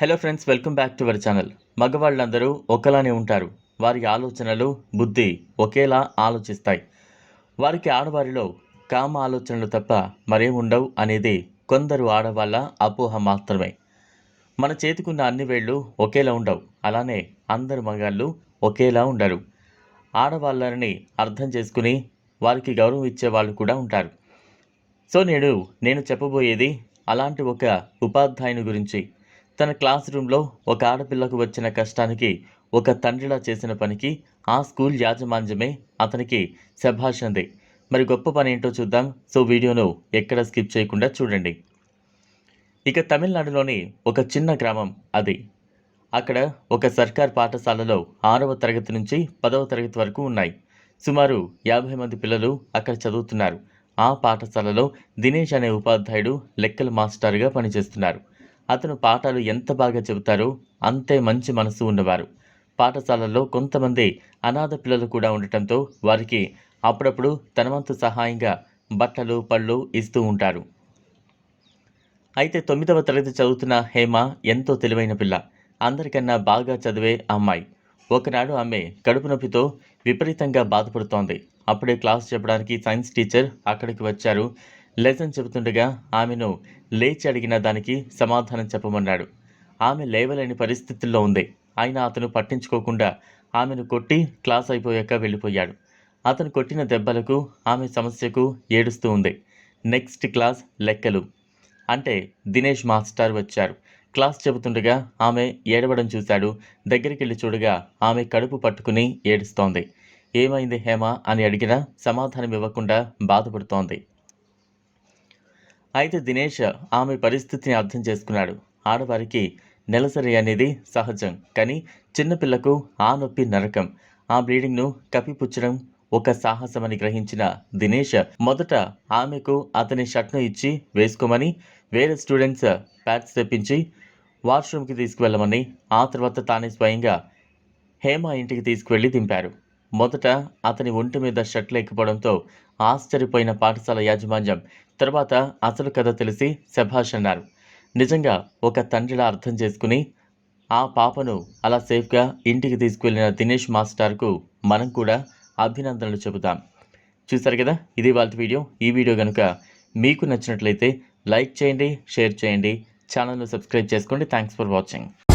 Hello friends welcome back to our channel మగవాళ్ళందరూ ఒకలానే ఉంటారు. వారి ఆలోచనలు బుద్ధి ఒకేలా ఆలోచిస్తాయి. వారికి ఆడవారిలో కామ ఆలోచనలు తప్ప మరేం ఉండవు అనేది కొందరు ఆడవాళ్ళ అపోహ మాత్రమే. మన చేతికున్న అన్ని వేళ్ళు ఒకేలా ఉండవు. అలానే అందరు మగాళ్ళు ఒకేలా ఉండరు. ఆడవాళ్ళని అర్థం చేసుకుని వారికి గౌరవం ఇచ్చే వాళ్ళు కూడా ఉంటారు. సో నేడు నేను చెప్పబోయేది అలాంటి ఒక ఉపాధ్యాయుని గురించి. తన క్లాస్ రూమ్లో ఒక ఆడపిల్లకు వచ్చిన కష్టానికి ఒక తండ్రిలా చేసిన పనికి ఆ స్కూల్ యాజమాన్యమే అతనికి శభాష్ అంది మరి గొప్ప పని ఏంటో చూద్దాం. సో వీడియోను ఎక్కడ స్కిప్ చేయకుండా చూడండి. ఇక తమిళనాడులోని ఒక చిన్న గ్రామం అది. అక్కడ ఒక సర్కార్ పాఠశాలలో ఆరవ తరగతి నుంచి పదవ తరగతి వరకు ఉన్నాయి. సుమారు యాభై మంది పిల్లలు అక్కడ చదువుతున్నారు. ఆ పాఠశాలలో దినేష్ అనే ఉపాధ్యాయుడు లెక్కల మాస్టర్గా పనిచేస్తున్నారు. అతను పాఠాలు ఎంత బాగా చెబుతారో అంతే మంచి మనసు ఉన్నవారు. పాఠశాలల్లో కొంతమంది అనాథ పిల్లలు కూడా ఉండటంతో వారికి అప్పుడప్పుడు తనవంతు సహాయంగా బట్టలు పళ్ళు ఇస్తూ ఉంటారు. అయితే తొమ్మిదవ తరగతి చదువుతున్న హేమ ఎంతో తెలివైన పిల్ల. అందరికన్నా బాగా చదివే అమ్మాయి. ఒకనాడు ఆమె కడుపు నొప్పితో విపరీతంగా బాధపడుతోంది. అప్పుడే క్లాస్ చెప్పడానికి సైన్స్ టీచర్ అక్కడికి వచ్చారు. లెసన్ చెబుతుండగా ఆమెను లేచి అడిగిన దానికి సమాధానం చెప్పమన్నాడు. ఆమె లేవలేని పరిస్థితుల్లో ఉంది. అయినా అతను పట్టించుకోకుండా ఆమెను కొట్టి క్లాస్ అయిపోయాక వెళ్ళిపోయాడు. అతను కొట్టిన దెబ్బలకు ఆమె సమస్యకు ఏడుస్తూ ఉంది. నెక్స్ట్ క్లాస్ లెక్కలు. అంటే దినేష్ మాస్టర్ వచ్చారు. క్లాస్ చెబుతుండగా ఆమె ఏడవడం చూశాడు. దగ్గరికి వెళ్ళి చూడగా ఆమె కడుపు పట్టుకుని ఏడుస్తోంది. ఏమైంది హేమ అని అడిగినా సమాధానం ఇవ్వకుండా బాధపడుతోంది. అయితే దినేష్ ఆమె పరిస్థితిని అర్థం చేసుకున్నాడు. ఆడవారికి నెలసరి అనేది సహజం. కానీ చిన్నపిల్లకు ఆ నొప్పి నరకం. ఆ బ్లీడింగ్ను కప్పిపుచ్చడం ఒక సాహసమని గ్రహించిన దినేష్ మొదట ఆమెకు అతని షర్ట్ను ఇచ్చి వేసుకోమని వేరే స్టూడెంట్స్ ప్యాడ్స్ తెప్పించి వాష్రూమ్కి తీసుకువెళ్ళమని ఆ తర్వాత తానే స్వయంగా హేమ ఇంటికి తీసుకువెళ్ళి దింపారు. మొదట అతని ఒంటి మీద షర్ట్ లేకపోవడంతో ఆశ్చర్యపోయిన పాఠశాల యాజమాన్యం తర్వాత అసలు కథ తెలిసి శభాష్ అన్నారు. నిజంగా ఒక తండ్రిలా అర్థం చేసుకుని ఆ పాపను అలా సేఫ్గా ఇంటికి తీసుకువెళ్ళిన దినేష్ మాస్టర్కు మనం కూడా అభినందనలు చెబుతాం. చూసారు కదా? ఇది వాళ్ళ వీడియో. ఈ వీడియో కనుక మీకు నచ్చినట్లయితే లైక్ చేయండి షేర్ చేయండి. ఛానల్ను సబ్స్క్రైబ్ చేసుకోండి. Thanks for watching.